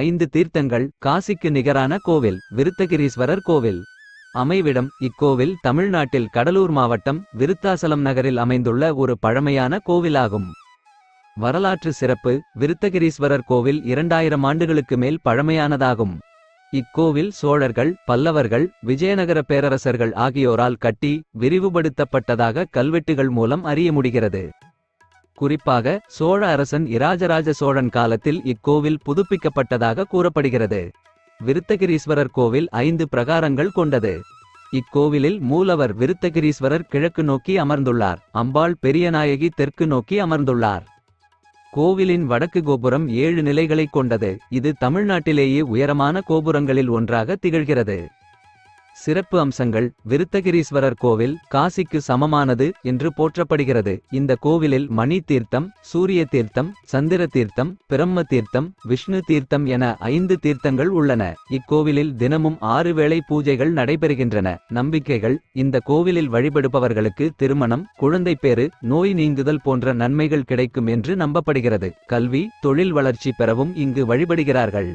ஐந்து தீர்த்தங்கள் காசிக்கு நிகரான கோவில் விருத்தகிரீஸ்வரர் கோவில். அமைவிடம் இக்கோவில் தமிழ்நாட்டில் கடலூர் மாவட்டம் விருத்தாசலம் நகரில் அமைந்துள்ள ஒரு பழமையான கோவிலாகும். வரலாற்று சிறப்பு விருத்தகிரீஸ்வரர் கோவில் இரண்டாயிரம் ஆண்டுகளுக்கு மேல் பழமையானதாகும். இக்கோவில் சோழர்கள் பல்லவர்கள் விஜயநகர பேரரசர்கள் ஆகியோரால் கட்டி விரிவுபடுத்தப்பட்டதாக கல்வெட்டுகள் மூலம் அறிய முடிகிறது. குறிப்பாக சோழ அரசன் இராஜராஜ சோழன் காலத்தில் இக்கோவில் புதுப்பிக்கப்பட்டதாக கூறப்படுகிறது. விருத்தகிரீஸ்வரர் கோவில் ஐந்து பிரகாரங்கள் கொண்டது. இக்கோவிலில் மூலவர் விருத்தகிரீஸ்வரர் கிழக்கு நோக்கி அமர்ந்துள்ளார். அம்பாள் பெரியநாயகி தெற்கு நோக்கி அமர்ந்துள்ளார். கோவிலின் வடக்கு கோபுரம் ஏழு நிலைகளைக் கொண்டது. இது தமிழ்நாட்டிலேயே உயரமான கோபுரங்களில் ஒன்றாக திகழ்கிறது. சிறப்பு அம்சங்கள் விருத்தகிரீஸ்வரர் கோவில் காசிக்கு சமமானது என்று போற்றப்படுகிறது. இந்த கோவிலில் மணி தீர்த்தம் சூரிய தீர்த்தம் சந்திர தீர்த்தம் பிரம்ம தீர்த்தம் விஷ்ணு தீர்த்தம் என ஐந்து தீர்த்தங்கள் உள்ளன. இக்கோவிலில் தினமும் ஆறு வேளை பூஜைகள் நடைபெறுகின்றன. நம்பிக்கைகள் இந்த கோவிலில் வழிபடுபவர்களுக்கு திருமணம் குழந்தைப்பேறு நோய் நீங்குதல் போன்ற நன்மைகள் கிடைக்கும் என்று நம்பப்படுகிறது. கல்வி தொழில் வளர்ச்சி பெறவும் இங்கு வழிபடுகிறார்கள்.